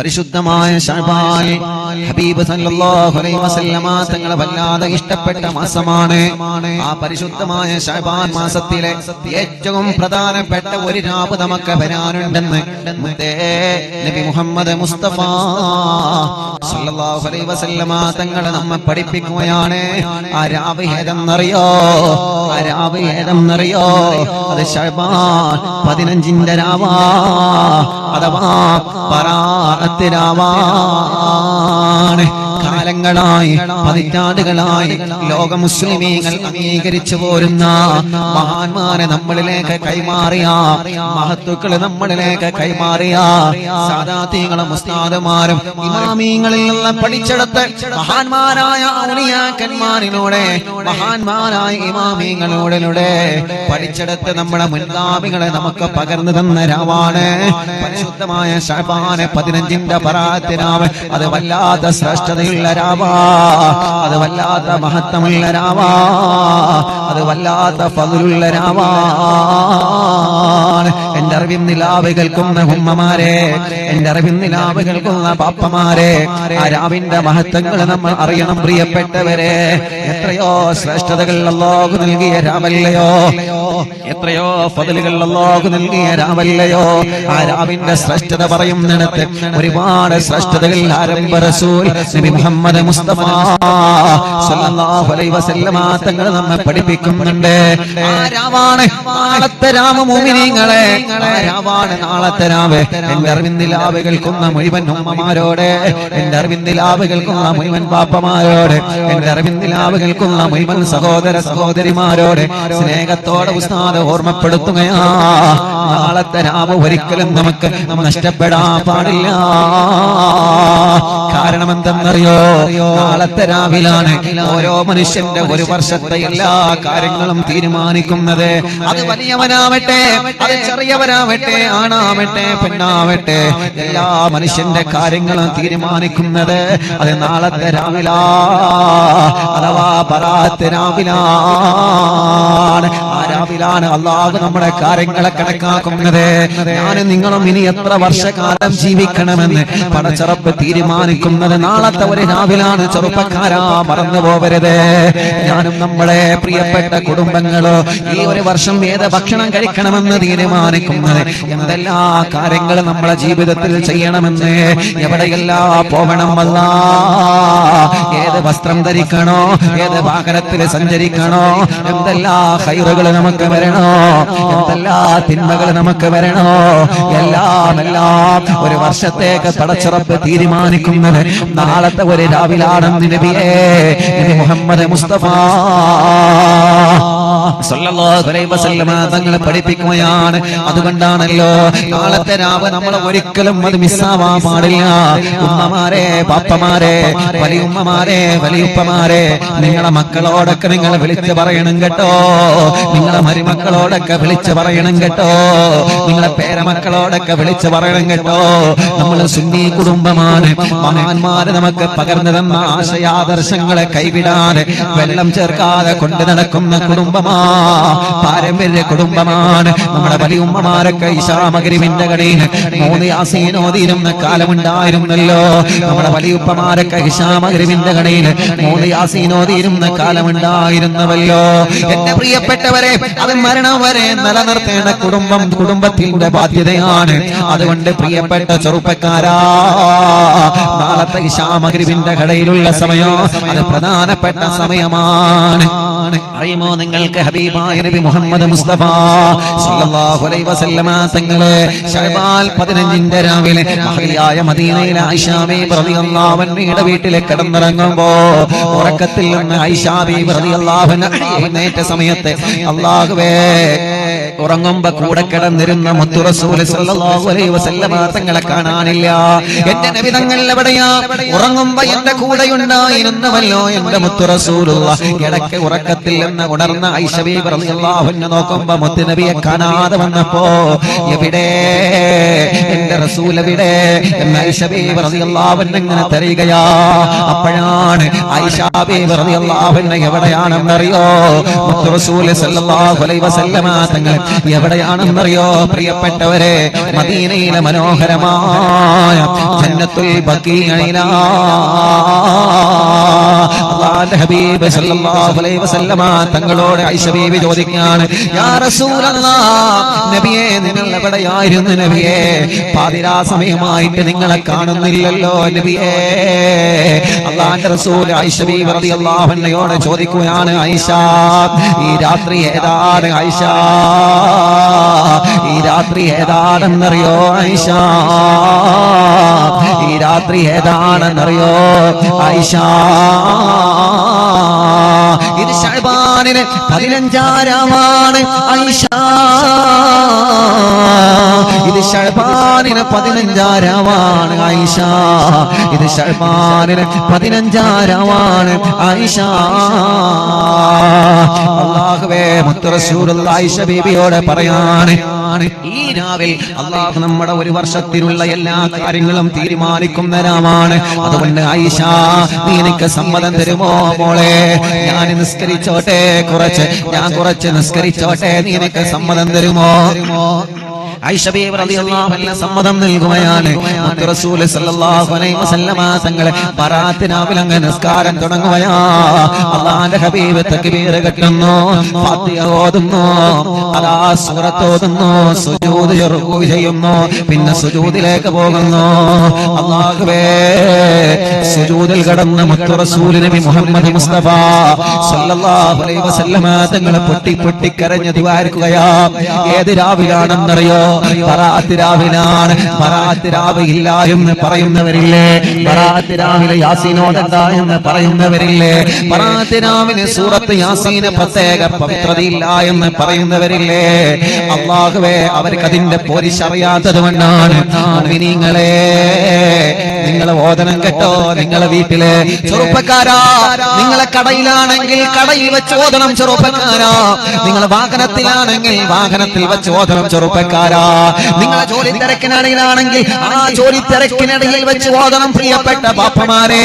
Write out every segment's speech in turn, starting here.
പരിശുദ്ധമായ ഷഅബാൻ ഹബീബ് സല്ലല്ലാഹു അലൈഹി വസല്ലമ തങ്ങളെ വല്ലാതെ ഇഷ്ടപ്പെട്ട മാസമാണ്. ആ പരിശുദ്ധമായ ഷഅബാൻ മാസത്തിലെ ഏറ്റവും പ്രധാനപ്പെട്ട ഒരു രാവ് നമുക്ക് വരാനുണ്ടെന്ന് നബി മുഹമ്മദ് മുസ്തഫ സല്ലല്ലാഹു അലൈഹി വസല്ലമ തങ്ങളെ നമ്മെ പഠിപ്പിക്കുകയാണ്. ആ രാവ് ഏതെന്നറിയോ? ആ രാവ് ഏതെന്നറിയോ? അത് ഷഅബാൻ പതിനഞ്ചിന്റെ രാവാ. അഥവാ പറാത്തിരാവാണ് കാലങ്ങളായി പതിറ്റാണ്ടുകളായി ലോക മുസ്ലിമീങ്ങൾ അംഗീകരിച്ചു പോരുന്ന മഹാന്മാരെ നമ്മളിലേക്ക് കൈമാറിയ മഹത്തുക്കളെ നമ്മളിലേക്ക് കൈമാറിയ സാദാത്യങ്ങളും മുസ്താദമാരും ഇമാമീങ്ങളിൽ നിന്ന് പഠിച്ചെടുത്ത് മഹാന്മാരായ ഔലിയാക്കന്മാരിലൂടെ മഹാന്മാരായ ഇമാമീങ്ങളിലൂടെ പഠിച്ചെടുത്ത് നമ്മുടെ മുൻഗാമികളെ നമുക്ക് പകർന്നു തന്ന രാവാണ്. പരിശുദ്ധമായ ഷാബാന് പതിനഞ്ചിന്റെ പറാത്തിനാവ് അത് വല്ലാത്ത ശ്രേഷ്ഠതയുള്ള രാവാ അത് വല്ലാത്ത മഹത്വമുള്ള രാവാ അത് വല്ലാത്ത പതിലുള്ള രാവാണ് എന്റെ അറിവിൻ നിലാവ് കേൾക്കുന്ന ഉമ്മമാരെ എന്റെ അറിവിൻ നിലാവ് കേൾക്കുന്ന പാപ്പമാരെ ആ രാവിന്റെ മഹത്വങ്ങൾ നമ്മൾ അറിയണം പ്രിയപ്പെട്ടവരെ. എത്രയോ ശ്രേഷ്ഠതകൾ അല്ലാഹു നൽകിയ രാമല്ലയോ. എത്രയോ ഫതിലുകൾ അല്ലാഹു നൽകിയ രാമല്ലയോ? ആ രാവിന്റെ ശ്രേഷ്ഠത പറയുന്നിടത്ത് ഒരുപാട് ശ്രേഷ്ഠതകൾ ആരംഭ റസൂൽ നബി മുഹമ്മദ് മുസ്തഫ സല്ലല്ലാഹു അലൈഹി വസല്ലമ തങ്ങൾ നമ്മെ പഠിപ്പിക്കുന്നുണ്ട്. ആ രാവാണ് നാളത്തെ രാമ മുഅ്മിനീങ്ങളെ ആ രാവാണ് നാളത്തെ രാവ്. എന്റെ അറിവിന്ദിലാവ് കേൾക്കുന്ന മുഴുവൻ ഉമ്മമാരോട്. എന്റെ അറിവിന്ദിലാവ് കേൾക്കുന്ന മുഴുവൻ പാപ്പമാരോട് എന്റെ അറിവിന്ദിലാവ് കേൾക്കുന്ന മുഴുവൻ സഹോദര സഹോദരിമാരോട്. സ്നേഹത്തോടെ ഉസ്താദ് ഓർമ്മപ്പെടുത്തുകയാ നാളത്തെ ഒരിക്കലും നമുക്ക് നഷ്ടപ്പെടാൻ പാടില്ല. കാരണം എന്തെന്നറിയോ നാളത്തെ രാവിലാണ് ഓരോ മനുഷ്യന്റെ ഒരു വർഷത്തെ എല്ലാ കാര്യങ്ങളും തീരുമാനിക്കുന്നത്. അത് വലിയവനാവട്ടെ അത് ചെറിയവനാവട്ടെ ആണാവട്ടെ പെണ്ണാവട്ടെ എല്ലാ മനുഷ്യന്റെ കാര്യങ്ങളും തീരുമാനിക്കുന്നത് അത് നാളത്തെ രാവില അഥവാ പറാത്ത രാവിലാണ്. ആ രാവിലാണ് അള്ളാഹു നമ്മുടെ കാര്യങ്ങളെ കണക്കാക്കുന്നത് ഞാൻ നിങ്ങളും ഇനി എത്ര വർഷകാലം ജീവിക്കണമെന്ന് പടച്ചറപ്പ് തീരുമാനിക്കുന്നത് നാളത്തെ ഒരു രാവിലാണ്. ചെറുപ്പക്കാരാ മറന്നു പോവരുത്. ഞാനും നമ്മളെ പ്രിയപ്പെട്ട കുടുംബങ്ങളോ ഈ ഒരു വർഷം ഏത് ഭക്ഷണം കഴിക്കണമെന്ന് തീരുമാനിക്കുന്നത്? എന്തെല്ലാ കാര്യങ്ങൾ നമ്മളെ ജീവിതത്തിൽ ചെയ്യണമെന്ന് എവിടെയെല്ലാം പോകണമല്ല ഏത് വസ്ത്രം ധരിക്കണോ ഏത് വാഹനത്തിൽ സഞ്ചരിക്കണോ എന്തെല്ലാ ഹൈറുകൾ നമുക്ക് വരണോ? എന്തെല്ലാ തിന്മകൾ നമുക്ക് വരണോ? എല്ലാം എല്ലാം ഒരു വർഷത്തേക്ക് പടച്ചുറപ്പ് തീരുമാനിക്കുന്നത് നാളത്തെ ഒരു രാവിലാണെന്ന് നബിയേ നബി മുഹമ്മദ് മുസ്തഫ. തങ്ങളെ പഠിപ്പിക്കുകയാണ്. അതുകൊണ്ടാണല്ലോ നാളത്തെ രാവ് നമ്മൾ ഒരിക്കലും അത് മിസ്സാവാൻ പാടില്ല. ഉമ്മമാരെ പാപ്പമാരെ വലിയുമ്മമാരെ വലിയുപ്പമാരെ നിങ്ങളെ മക്കളോടൊക്കെ നിങ്ങൾ വിളിച്ച് പറയണം കേട്ടോ. നിങ്ങളെ മരുമക്കളോടൊക്കെ വിളിച്ച് പറയണം കേട്ടോ. നിങ്ങളെ പേരമക്കളോടൊക്കെ വിളിച്ച് പറയണം കേട്ടോ. നമ്മൾ സുന്നി കുടുംബമാണ്. മഹാന്മാര് നമുക്ക് പകർന്നു തന്ന ആശയാദർശങ്ങളെ കൈവിടാതെ വെള്ളം ചേർക്കാതെ കൊണ്ടു നടക്കുന്ന കുടുംബമാ പാരമ്പര്യ കുടുംബമാണ്. നമ്മുടെ വലിയ ഉമ്മമാരൊക്കെ ഇഷാമകരിവിന്റെ കടയിൽ മൂന്ന് യാസീനോതിരുന്ന കാലമുണ്ടായിരുന്നല്ലോ. നമ്മുടെ വലിയ ഉപ്പമാരൊക്കെ ഇഷാമകരിവിന്റെ കടയിൽ മൂന്ന് യാസീനോതിരുന്ന കാലമുണ്ടായിരുന്നവല്ലോ. എന്റെ പ്രിയപ്പെട്ടവരെ അത് മരണം വരെ നിലനിർത്തേണ്ട കുടുംബം കുടുംബത്തിന്റെ ബാധ്യതയാണ്. അതുകൊണ്ട് പ്രിയപ്പെട്ട ചെറുപ്പക്കാരാ നാളത്തെ ഇഷാമകരിവിന്റെ കടയിലുള്ള സമയം അത് പ്രധാനപ്പെട്ട സമയമാണ്. അറിയുമോ നിങ്ങൾക്ക് ഹബീബായ നബി മുഹമ്മദ് മുസ്തഫ സല്ലല്ലാഹു അലൈഹി വസല്ലമ തങ്ങളെ ശഅബാൻ 15ന്റെ രാവിലെ മഹലിയായ മദീനയിലെ ആയിഷ ബീബി റളിയല്ലാഹു അൻഹയുടെ വീട്ടിലേക്ക് കിടന്നിറങ്ങുമ്പോ ഉറക്കത്തിൽ നിന്ന് ആയിഷ ബീബി റളിയല്ലാഹു അൻഹ സമയത്ത് അല്ലാഹുവേ ഉറങ്ങുമ്പോ കൂടെ കിടന്നിരുന്ന തങ്ങളെ കാണാനില്ല. എന്റെ നബിതങ്ങൾ എവിടെയാ? ഉറങ്ങുമ്പോ എന്റെ കൂടെ ഉണ്ടായിരുന്നവല്ലോ എന്റെ മുത്തുറസൂലുള്ള. കിടക്ക് ഉറക്കത്തിൽ നിന്ന് ഉണർന്ന ഐഷബി പറഞ്ഞു നോക്കുമ്പോ മുത്തു നബിയെ കാണാതെ വന്നപ്പോ എവിടെ? എന്റെ റസൂൽ എവിടെ? എന്ന് ഐഷബി റളിയല്ലാഹുവിനെ ഇങ്ങനെ അപ്പോഴാണ് ഐഷാബി റളിയല്ലാഹുവിനെ എവിടെയാണെന്നറിയോ? മുത്തു റസൂൽ അലൈഹി വസല്ലമ തങ്ങൾ എവിടെയാണെന്നറിയോ പ്രിയപ്പെട്ടവരെ മദീനയിലെ മനോഹരമായ ജന്നത്തുൽ ബക്കീഇലാ അല്ലാഹുവിന്റെ ഹബീബ് സല്ലല്ലാഹു അലൈഹി വസല്ലമ തങ്ങളോട് ആയിഷ ബീവി ചോദിക്കുകയാണ് യാ റസൂലല്ലാഹ് നബിയേ നിങ്ങൾ എവിടെയായിരുന്നു നബിയേ? പാതിരാ സമയമായിട്ട് നിങ്ങളെ കാണുന്നില്ലല്ലോ നബിയേ. അള്ളാന്റെ റസൂൽ ആയിഷ ബീവി റളിയല്ലാഹു അൻഹയോട് ചോദിക്കുകയാണ് ആയിഷ ഈ രാത്രി ഏതാണ് ആയിഷ ഈ രാത്രി ഏതാണെന്നറിയോ ആയിഷ ഈ രാത്രി ഏതാണെന്നറിയോ ആയിഷ ഇത് ഷഹബാനിന് പതിനഞ്ചാരമാണ് ഐഷ ഇത് ഷഹബാനിന് പതിനഞ്ചാരമാണ് ഐഷ ഇത് ഷഹബാനിന് പതിനഞ്ചാരമാണ് ഐഷ അള്ളാഹുവേ മുത്തറസൂർ ഐഷ ബീബിയോട് പറയാണ് ഈ രാവിൽ അള്ളാഹു നമ്മുടെ ഒരു വർഷത്തിലുള്ള എല്ലാ കാര്യങ്ങളും തീരുമാനിക്കുന്ന രാമാണ് അതുകൊണ്ട് ആയിഷ നീ എനിക്ക് സമ്മതം തരുമോ മോളെ? ഞാൻ നിസ്കരിച്ചോട്ടെ കുറച്ച്. ഞാൻ കുറച്ച് നിസ്കരിച്ചോട്ടെ. നീ എനിക്ക് സമ്മതം തരുമോ? സമ്മതം നൽകുകയാണ്. തങ്ങളെ ബറാത്തിനാവിൽ അങ്ങ് നിസ്കാരം തുടങ്ങുകയാ അള്ളാന്റെ ഹബീബ് തക്ബീർ കെട്ടുന്നു. ഫാത്തിഹ ഓതുന്നു. അതാ ചെയ്യുന്നു. പിന്നെ സുജൂദിലേക്ക് പോകുന്നു. അള്ളാഹുവേ സുജൂദിൽ കടന്ന് മുത്ത് റസൂൽ നബി മുഹമ്മദ് മുസ്തഫ സല്ലല്ലാഹു അലൈഹി വസല്ലമ തങ്ങളെ പൊട്ടി പൊട്ടി കരഞ്ഞു ദ്വാരിക്കുകയാ. ഏത് രാവിലാണെന്നറിയോ? പറാത്ത് രാവിലാണ് ഇല്ല എന്ന് പറയുന്നവരില്ലേ? പറാത്തിരാവിലെ യാസീനോദണ്ട എന്ന് പറയുന്നവരില്ലേ? പറാത്ത് സൂറത്ത് യാസീന് പ്രത്യേക പവിത്രതയില്ല എന്ന് പറയുന്നവരില്ലേ? അള്ളാഹുവേ അവർക്ക് അതിന്റെ പോരിശ് അറിയാത്തത് കൊണ്ടാണ്. നിങ്ങളെ നിങ്ങളെ ഓദനം കേട്ടോ നിങ്ങളെ വീട്ടിലെ. ചെറുപ്പക്കാരാ നിങ്ങളെ കടയിലാണെങ്കിൽ കടയിൽ വെച്ച് ഓതണം ചെറുപ്പക്കാരാ. നിങ്ങളെ വാഹനത്തിലാണെങ്കിൽ വാഹനത്തിൽ വെച്ച് ഓതണം ചെറുപ്പക്കാരാ. നിങ്ങളെ ജോലി തിരക്കിനിടയിലാണെങ്കിൽ ആ ജോലി തിരക്കിനിടയിൽ വെച്ച് ഓതണം പ്രിയപ്പെട്ട പാപ്പമാരെ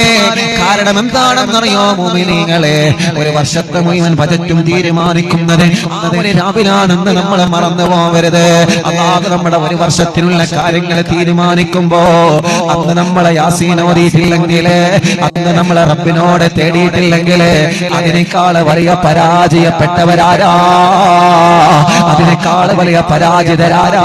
കാരണം എന്താണെന്നറിയോ മോമിനിങ്ങളെ? ഒരു വർഷത്തെ മുഴുവൻ ബജറ്റും തീരുമാനിക്കുന്നത് ഒരു രാവിലാണെന്ന് നമ്മൾ മറന്നു പോകരുത് അതാത് നമ്മുടെ ഒരു വർഷത്തിനുള്ള കാര്യങ്ങൾ തീരുമാനിക്കുമ്പോ അന്ന് നമ്മളെ യാസീൻ ഓതിയിട്ടില്ലെങ്കിൽ അന്ന് നമ്മളെ റബ്ബിനോട് തേടിയിട്ടില്ലെങ്കിൽ അതിനേക്കാൾ വലിയ പരാജയപ്പെട്ടവരാരാ? അതിനേക്കാൾ വലിയ പരാജിതരാരാ?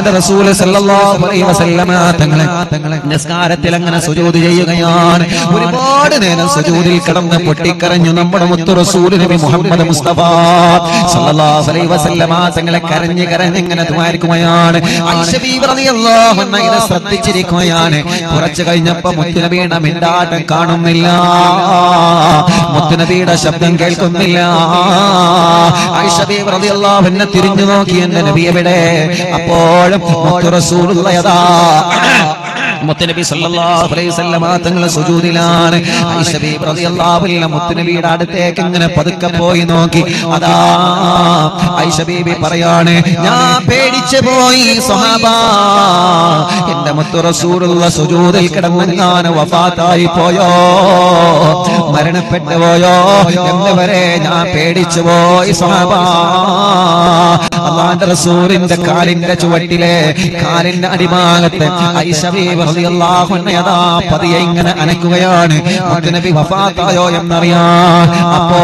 അള്ളാന്റെ റസൂൽ തങ്ങളെ തങ്ങളെ നിസ്കാരത്തിൽ അങ്ങനെ സുജൂദ് ചെയ്യുകയാണ്. ഒരുപാട് നേരം സുജൂദിൽ കിടന്ന് പൊട്ടിക്കരഞ്ഞു നമ്മുടെ മുത്തു റസൂൽ നബി മുഹമ്മദ് മുസ്തഫ സല്ലല്ലാഹു അലൈഹി വസല്ലമ തങ്ങളെ കരഞ്ഞു കരഞ്ഞ് ഇങ്ങനെ അൻഹ ഇത് ശ്രദ്ധിച്ചിരിക്കുകയാണ്. കുറച്ച് കഴിഞ്ഞപ്പോ മുത്തുനബിയുടെ മിണ്ടാട്ടം കാണുന്നില്ല. മുത്തുനബിയുടെ ശബ്ദം കേൾക്കുന്നില്ല. ബീവി റളിയല്ലാഹു അൻഹ തിരിഞ്ഞു നോക്കി എന്റെ നബി എവിടെ? അപ്പോഴും റസൂലുള്ളയതാ മുത്തനബി സല്ലല്ലാഹു അലൈഹി വസല്ലമ തങ്ങൾ സുജൂദിലാണ് ആയിഷ ബീബി റളിയല്ലാഹു അൻഹ മുത്തനബിയുടെ അടുത്തേക്ക് ഇങ്ങനെ പതുക്കെ പോയി നോക്കി. അതാ ആയിഷ ബീബി പറയാണ് ഞാൻ പേടിച്ചു പോയി സ്വഹാബ. എന്റെ മുത്തു റസൂലുള്ള സുജൂദിൽ കിടന്നെങ്ങാൻ വഫാത്തായി പോയോ? മരണപ്പെട്ടു പോയോ? എന്ന് വരെ ഞാൻ പേടിച്ചു പോയി സ്വഹാബ? അള്ളാന്റെ റസൂലിന്റെ കാലിന്റെ ചുവട്ടിലെ കാലിന്റെ അടിഭാഗത്ത് ഐഷ ബീബി റളിയല്ലാഹു അൻഹ പതിയെ ഇങ്ങനെ അനക്കുകയാണ്. നബി വഫാത്തായോ അപ്പോ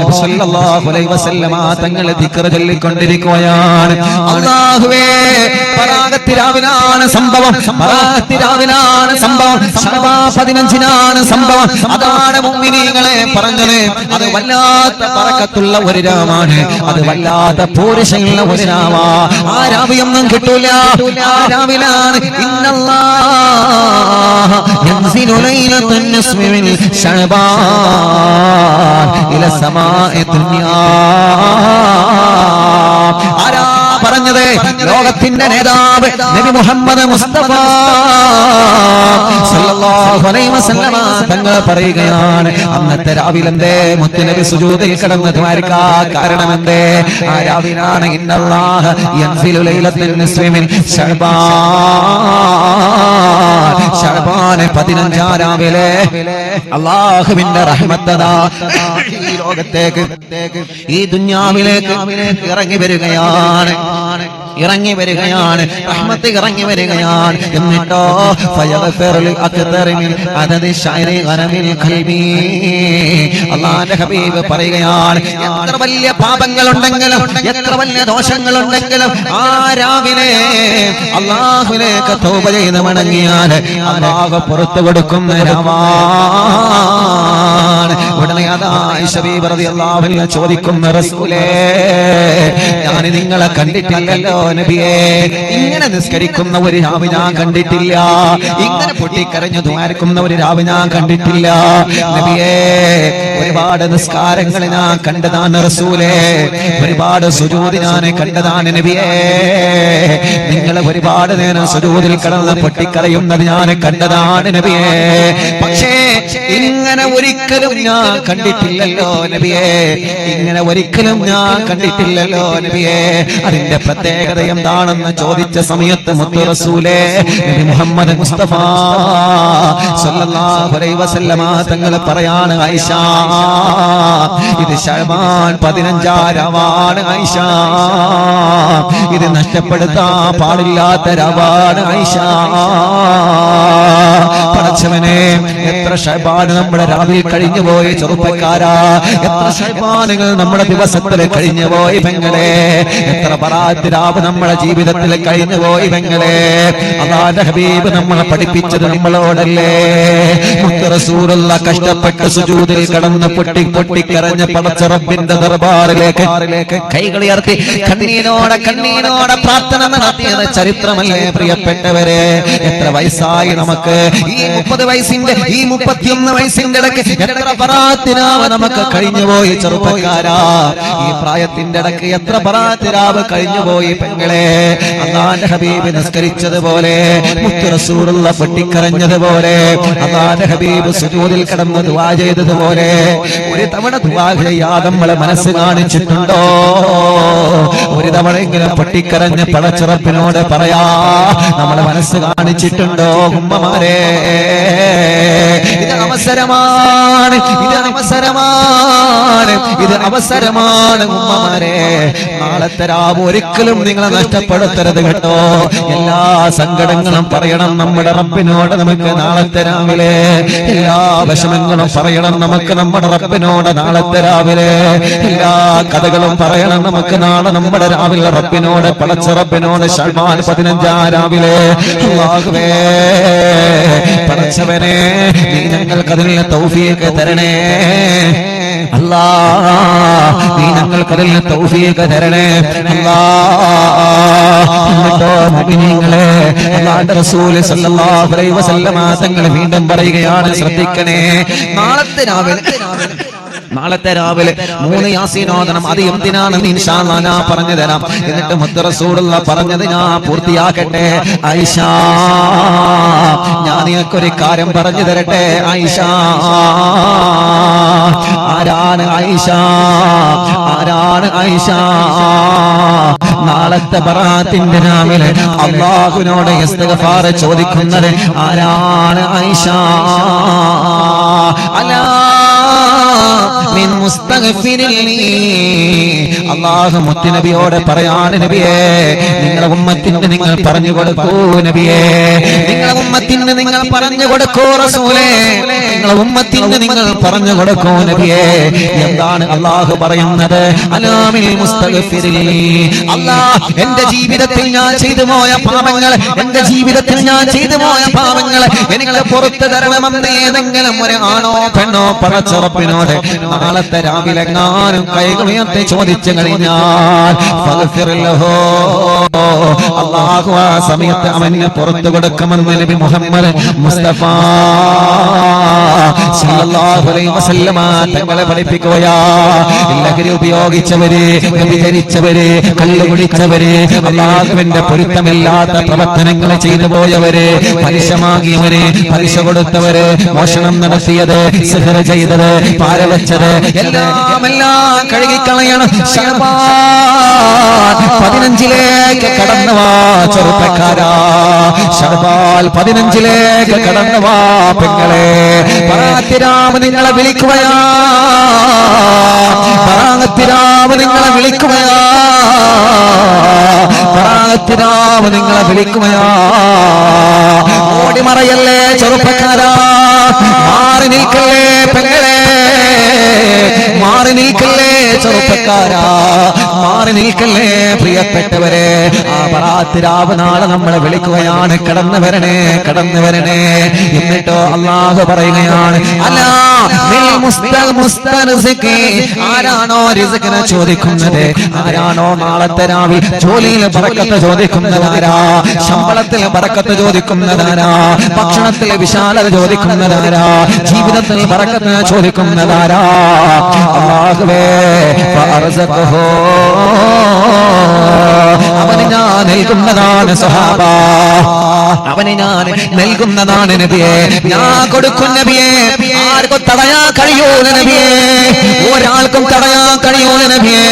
നബി സല്ലല്ലാഹു അലൈഹി വസല്ലമ ദിക്ർ ചൊല്ലിക്കൊണ്ടിരിക്കുകയാണ്. അല്ലാഹുവേ സംഭവം. സംഭവം. പതിനഞ്ചിനാണ് സംഭവം. അതാണ് മുഅ്മിനീങ്ങളെ പറഞ്ഞത്. അത് വല്ലാത്ത പറക്കത്തുള്ള ഒരു രാമാണ്. അത് വല്ലാത്ത പൂരുഷയുള്ള ഒരു രാവാ. ആ രാവിയൊന്നും കിട്ടൂല. ആ രാവിലാണ് ഇന്നല്ലാഹ ينزل ليلة النصف من شعبان إلى السماء الدنيا ആരാ പറഞ്ഞത് ലോകത്തിന്റെ നേതാവ് നബി മുഹമ്മദ് മുസ്തഫ. സല്ലല്ലാഹു അലൈഹി വസല്ലമ തങ്ങൾ പറയുകയാണ് അന്നത്തെ രാവിലെന്തേ മുത്തുനബി സുജൂദിൽ കിടന്ന് ദ്വാരിക്കാ കാരണമെന്തേ? ആ രാവിലാണ് ഇന്നല്ലാഹ യൻസിലു ലൈലത്തുൽ മിൻ ശഅബാൻ ശഅബാൻ പതിനഞ്ചാം രാവിലെ അള്ളാഹുവിന്റെ റഹ്മത്തതാ ഈ ഈ ലോകത്തേക്ക് ഈ ദുഞ്ഞാവിലേക്ക് ഇറങ്ങി വരികയാണ്. ആണ് ഇറങ്ങി വരികയാണ്. റഹ്മത്ത് ഇറങ്ങി വരികയാണ്. എന്നിട്ടോ ഹബീബ് പറയുകയാണ് എത്ര വലിയ പാപങ്ങൾ ഉണ്ടെങ്കിലും എത്ര വലിയ ദോഷങ്ങൾ ഉണ്ടെങ്കിലും ആ രാവിലെ അള്ളാഹുലേക്ക് തോപ ചെയ്ത് മടങ്ങിയാൽ അള്ളാഹു പുറത്തു കൊടുക്കുന്ന ചോദിക്കുന്ന റസൂലേ ഞാൻ നിങ്ങളെ കണ്ടിട്ടില്ലല്ലോ. നബിയേ ഇങ്ങനെ നിസ്കരിക്കുന്ന ഒരു രാവ് ഞാൻ കണ്ടിട്ടില്ല. ഇങ്ങനെ പൊട്ടിക്കരഞ്ഞു ദ്വാരക്കുന്ന ഒരു രാവ് ഞാൻ കണ്ടിട്ടില്ല. നബിയേ ഒരുപാട് നിസ്കാരങ്ങൾ ഞാൻ കണ്ടതാണ് റസൂലേ. ഒരുപാട് സുജൂതി ഞാൻ കണ്ടതാണ് നബിയേ. നിങ്ങൾ ഒരുപാട് നേരം സുജൂതിൽ കിടന്ന് പൊട്ടിക്കറയുന്നത് ഞാൻ കണ്ടതാണ് നബിയേ. പക്ഷേ ഇങ്ങനെ ഒരിക്കലും ഞാൻ കണ്ടിട്ടില്ലല്ലോ നബിയേ. ഇങ്ങനെ ഒരിക്കലും ഞാൻ കണ്ടിട്ടില്ലല്ലോ നബിയേ. അതിന്റെ പ്രത്യേകത എന്താണെന്ന് ചോദിച്ച സമയത്ത് മുത്തു റസൂലേ നബി മുഹമ്മദ് മുസ്തഫ തങ്ങൾ പറയാണ് ഐഷ ഇത് ശഅബാൻ പതിനഞ്ചാരവാണ് ഐഷ. ഇത് നഷ്ടപ്പെടുത്താൻ പാടില്ലാത്ത രവാണ് ഐഷ. പടച്ചവനെ എത്ര ഷൈബാന് നമ്മുടെ രാവിലെ കഴിഞ്ഞു പോയി ചെറുപ്പക്കാരാ. എത്ര ഷൈബാനുകൾ നമ്മുടെ ദിവസത്തിൽ കഴിഞ്ഞു പോയി പെങ്ങളെ. എത്ര പറാത്ത് രാവ് നമ്മുടെ ജീവിതത്തിൽ കഴിഞ്ഞു പോയി പെങ്ങളെ. അതാന്റെ ഹബീബ് നമ്മളെ പഠിപ്പിച്ചത് നമ്മളോടല്ലേ? മുത്തറസൂറുള്ള കഷ്ടപ്പെട്ട് സുജൂദിൽ കടന്ന് പൊട്ടി പൊട്ടിക്കരഞ്ഞ പടച്ചറബിന്റെ ദർബാറിലേക്ക് കൈകൾ ഉയർത്തി കണ്ണീനോടെ കണ്ണീനോടെ പ്രാർത്ഥന നടത്തിയത് ചരിത്രമല്ലേ പ്രിയപ്പെട്ടവരെ? എത്ര വയസ്സായി നമുക്ക്? ഈ മുപ്പത് വയസ്സിന്റെ ഈ മുപ്പത്തിയൊന്ന് വയസ്സിന്റെ ഇടയ്ക്ക് എത്ര പറാത്തിനാവ് നമുക്ക് കഴിഞ്ഞുപോയി ചെറുപ്പക്കാരാ? ഈ പ്രായത്തിന്റെ ഇടയ്ക്ക് എത്ര പറാത്തിരാവ് കഴിഞ്ഞുപോയി പെങ്ങളെ അള്ളാന്റെ ഹബീബ് നിസ്കരിച്ചതുപോലെ മുത്തുറസൂറുള്ള പൊട്ടിക്കറഞ്ഞതുപോലെ അള്ളാന്റെ ഹബീബ് സുജൂതിൽ കടന്ന് ദുവാ ചെയ്തതുപോലെ ഒരു തവണ ദുവാ നമ്മളെ മനസ്സ് കാണിച്ചിട്ടുണ്ടോ? ഒരു തവണ ഇങ്ങനെ പൊട്ടിക്കറഞ്ഞ് പടച്ചിറപ്പിനോട് പറയാ നമ്മളെ മനസ്സ് കാണിച്ചിട്ടുണ്ടോ ഉമ്മമാരെ? ഇത് അവസരമാണ് ഇത് അവസരമാണ് ഇത് അവസരമാണ് ഉമ്മമാരെ. നാളത്തെ രാവ് ഒരിക്കലും നിങ്ങളെ നഷ്ടപ്പെടുത്തരുത് കേട്ടോ. എല്ലാ സങ്കടങ്ങളും പറയണം നമ്മുടെ റബ്ബിനോട് നമുക്ക് നാളത്തെ രാവിലെ എല്ലാ വിഷമങ്ങളും പറയണം നമുക്ക് നമ്മുടെ റബ്ബിനോട് നാളത്തെ രാവിലെ എല്ലാ കഥകളും പറയണം നമുക്ക് നാളെ നമ്മുടെ രാവിലെ റബ്ബിനോട് പടച്ച റബ്ബിനോട് ഷൽമാൻ പതിനഞ്ചാം രാവിലെ. പടച്ചവനെ ഞങ്ങൾക്ക് അതിനുള്ള തൗഫീഖ് തരണേ. അല്ലാ നീ ഞങ്ങൾക്ക് തൗഫീഖ് തരണേ. അല്ലാ റസൂൽ സല്ലല്ലാഹു അലൈഹി വസല്ലമ വീണ്ടും പറയുകയാണ് ശ്രദ്ധിക്കണേ. നാളത്തെ രാവിലെ നാളത്തെ രാവിലെ മൂന്ന് യാസീനോദനം അത് എന്തിനാണെന്ന് ഇൻഷാ അല്ലാ ഞാൻ പറഞ്ഞു തരാം എന്നിട്ട് മുത്തറസൂടുള്ള പറഞ്ഞത് ഞാൻ പൂർത്തിയാക്കട്ടെ. ഐഷ ഞാൻ നിങ്ങൾക്കൊരു കാര്യം പറഞ്ഞു തരട്ടെ ഐഷ ആരാണ് ഐഷ ആരാണ് ഐഷ നാളത്തെ ബറാത്തിന്റെ രാവിലെ അള്ളാഹുനോട് ഇസ്തിഗ്ഫാർ ചോദിക്കുന്നത് ആരാണ് ഐഷ അലാ മുസ്തഗ്ഫിരിൻ ലീ. അള്ളാഹു മുത്തുനബിയോട് പറയാണ് നബിയേ നിങ്ങളെ ഉമ്മത്തിന് നിങ്ങൾ പറഞ്ഞു കൊടുക്കൂ നബിയേ. നിങ്ങളുടെ ഉമ്മത്തിന് നിങ്ങൾ പറഞ്ഞു കൊടുക്കൂ റസൂലേ. നിങ്ങളുടെ ഉമ്മത്തിന് നിങ്ങൾ പറഞ്ഞു കൊടുക്കൂ നബിയേ. എന്താണ് അള്ളാഹു പറയുന്നത്? അലാമിൽ അല്ലാഹ് എന്റെ ജീവിതത്തിൽ ഞാൻ ചെയ്തു പോയ പാപങ്ങൾ എന്റെ ജീവിതത്തിൽ ഞാൻ ചെയ്തു പോയ പാപങ്ങൾ എനിക്ക് പുറത്തു തരണമെന്ന് ഏതെങ്കിലും ഒരു ആണോ പെണ്ണോ പറച്ചുറപ്പിനോട് നാളത്തെ രാവിലെ എങ്ങാനും കൈകളുയർത്തി ചോദിച്ചു കഴിഞ്ഞാൽ. അള്ളാഹു ആ സമയത്ത് അവന് പുറത്തു കൊടുക്കുമെന്ന് നബി മുഹമ്മദ് മുസ്തഫ തങ്ങളെ പഠിപ്പിക്കുകയാ ലഹരി ഉപയോഗിച്ചവര് വ്യഭിചരിച്ചവര് കള്ളു കുടിച്ചവര് അള്ളാഹുവിന്റെ പൊരുത്തമില്ലാത്ത പ്രവർത്തനങ്ങൾ ചെയ്തു പോയവര് പലിശ വാങ്ങിയവര് പലിശ കൊടുത്തവര് മോഷണം നടത്തിയത് സിഹർ ചെയ്തത് പാര വെച്ചത് എല്ലാം കഴുകിക്കളയണം. പതിനഞ്ചിലേക്ക് കടന്നു വാ ചെറുപ്പക്കാരാ. ശർബാൽ പതിനഞ്ചിലേക്ക് കടന്നു വാ പെങ്ങളെ. പറാത്തിരാമ നിങ്ങളെ വിളിക്കുകയാ. പറാത്തിരാമ നിങ്ങളെ വിളിക്കുകയാ. പറാത്തിരാമ നിങ്ങളെ വിളിക്കുകയാ. ഓടിമറയല്ലേ ചെറുപ്പക്കാരാ. മാറി നിൽക്കല്ലേ പെങ്ങളെ. മാറി നിൽക്കല്ലേ? ചെറുപ്പക്കാരാ. മാറി നിൽക്കല്ലേ പ്രിയപ്പെട്ടവരെ. ആ പറാത്തിരാവ് നാളെ നമ്മളെ വിളിക്കുകയാണ്. കടന്നു വരണേ കടന്നു വരണേ. എന്നിട്ടോ അള്ളാഹ് പറയുകയാണ് അല്ല ആരാണോ റിസക്കിനെ ചോദിക്കുന്നത്? ആരാണോ നാളത്തെ രാവിൽ ജോലിയിൽ പറക്കത്ത് ചോദിക്കുന്നതാരാ ശമ്പളത്തിൽ പറക്കത്ത് ചോദിക്കുന്നതാരാ ഭക്ഷണത്തിൽ വിശാലത ചോദിക്കുന്നതാരാ ജീവിതത്തിൽ പറക്കത്ത് ചോദിക്കുന്നതാരാ ഫഅർസഖഹു. അവന് ഞാൻ നൽകുന്നതാണ് സഹാബ അവന് ഞാൻ നൽകുന്നതാണ് നബിയെ. ഞാൻ കൊടുക്കും നബിയെ. ആർക്കും തടയാൻ കഴിയൂ നബിയെ. ഒരാൾക്കും തടയാൻ കഴിയൂ നബിയെ.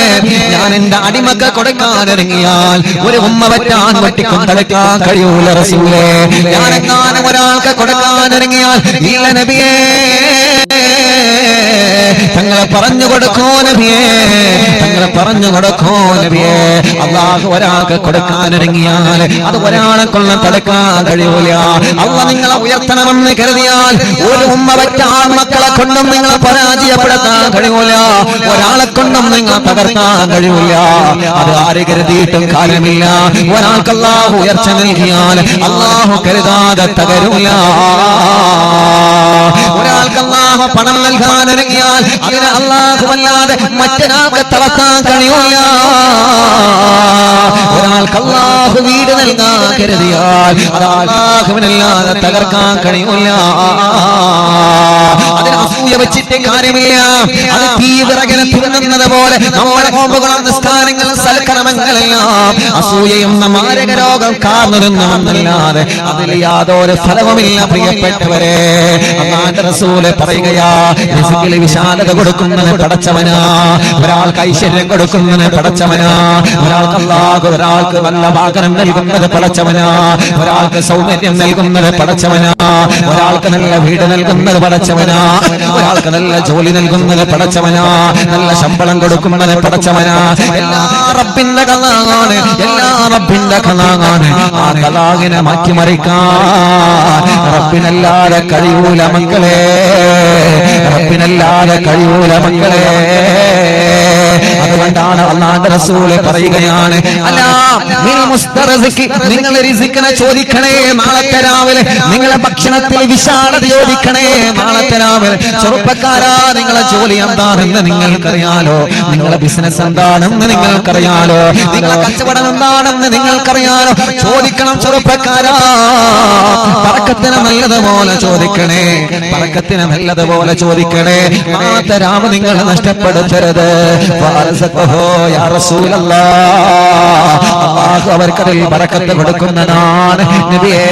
ഞാൻ എന്റെ അടിമക്ക് കൊടുക്കാൻ ഇറങ്ങിയാൽ ഒരു ഉമ്മ വറ്റാൻ വെട്ടിക്കും തടയ്ക്കാൻ കഴിയൂല റസൂലേ. ഞാൻ ഒരാൾക്ക് കൊടുക്കാൻ ഇറങ്ങിയാൽ ഇല്ല നബിയേ. തങ്ങളെ പറഞ്ഞു കൊടുക്കോ നബിയേ. തങ്ങളെ പറഞ്ഞു കൊടുക്കോ നബിയേ. അള്ളാഹു ഒരാൾക്ക് കൊടുക്കാൻ ഇറങ്ങിയാൽ അത് ഒരാളെ കൊള്ള തടുക്കാൻ കഴിയൂല. അള്ള നിങ്ങളെ ഉയർത്തണമെന്ന് കരുതിയാൽ ഒരു ഉമ്മ പറ്റാൻ മക്കളെ കൊണ്ടും നിങ്ങളെ പരാജയപ്പെടുത്താൻ കഴിയൂല. ഒരാളെ കൊണ്ടും നിങ്ങളെ തകർക്കാൻ കഴിയൂല. അത് ആര് കരുതിയിട്ടും കാര്യമില്ല. ഒരാൾക്ക് അള്ളാഹു ഉയർച്ച നൽകിയാൽ അള്ളാഹു കരുതാതെ തകരൂല. ഒരാൾക്ക് അള്ളാഹു പണം നൽകാൻ ഇറങ്ങിയാൽ അതിന് അള്ളാഹു അല്ലാതെ മറ്റൊരാൾക്ക് തളർത്താൻ കഴിയൂല. ഒരാൾക്ക് അള്ളാഹു വീട് നൽകാൻ കരുതിയാൽ അത് അള്ളാഹുവിനല്ലാതെ തകർക്കാൻ കഴിയൂല. അതിന് അസൂയ വെച്ചിട്ട് കാര്യമില്ല. അത് തീവ്രകനെ തിന്നുന്നത് പോലെ നമ്മുടെ നോമ്പുകളും നിസ്കാരങ്ങളും സൽക്കരമങ്ങളെല്ലാം അസൂയയും മാരക രോഗം കാർന്നിരുന്നതെന്നല്ലാതെ അതിൽ യാതൊരു ഫലവുമില്ല പ്രിയപ്പെട്ടവരെ. റസൂൽ പറയുകയാ വിശാലത കൊടുക്കുന്നതിന് പടച്ചവനാ ഒരാൾക്ക് ഐശ്വര്യം കൊടുക്കുന്നതിന് പടച്ചവനാ ഒരാൾക്ക് അല്ലാഹു ഒരാൾക്ക് നല്ല വാഹനം നൽകുന്നത് പടച്ചവനാ ഒരാൾക്ക് സൗന്ദര്യം നൽകുന്നത് പടച്ചവനാ ഒരാൾക്ക് നല്ല വീട് നൽകുന്നത് പടച്ചവനാ. ഒരാൾക്ക് നല്ല ജോലി നൽകുന്നത് പടച്ചവനാ. നല്ല ശമ്പളം കൊടുക്കുന്നത് പടച്ചവനാ. എല്ലാ റബ്ബിന്റെ കലാകാണ് എല്ലാ റബ്ബിന്റെ കലാകാണ് ആ കലാകിനെ മാറ്റി മറിക്കാൻ. റബ്ബിനല്ലാതെ കഴിയൂല മക്കളെ. റബ്ബിനല്ലാതെ കഴിയൂല മക്കളെ. അതുകൊണ്ടാണ് അള്ളാന്റെ പറയുകയാണ് നിങ്ങൾ റിസിക്കിനെ ചോദിക്കണേ നാളത്തെ രാവിലെ നിങ്ങളെ ഭക്ഷണത്തിൽ വിശാലത ചോദിക്കണേ നാളത്തെ രാവിലെ ചെറുപ്പക്കാരാ നിങ്ങളെ ജോലി എന്താണെന്ന് നിങ്ങൾക്കറിയാലോ നിങ്ങളെ ബിസിനസ് എന്താണെന്ന് നിങ്ങൾക്കറിയാലോ നിങ്ങളെ കച്ചവടം എന്താണെന്ന് നിങ്ങൾക്കറിയാലോ ചോദിക്കണം ചെറുപ്പക്കാരാ പറക്കത്തിന് നല്ലതുപോലെ ചോദിക്കണേ പറക്കത്തിന് നല്ലതുപോലെ ചോദിക്കണേ നാളത്തെ രാവ് നിങ്ങൾ നഷ്ടപ്പെടുത്തരുത് അവർക്കതിൽ പറക്കത്ത് കൊടുക്കുന്നതാണ് നബിയേ.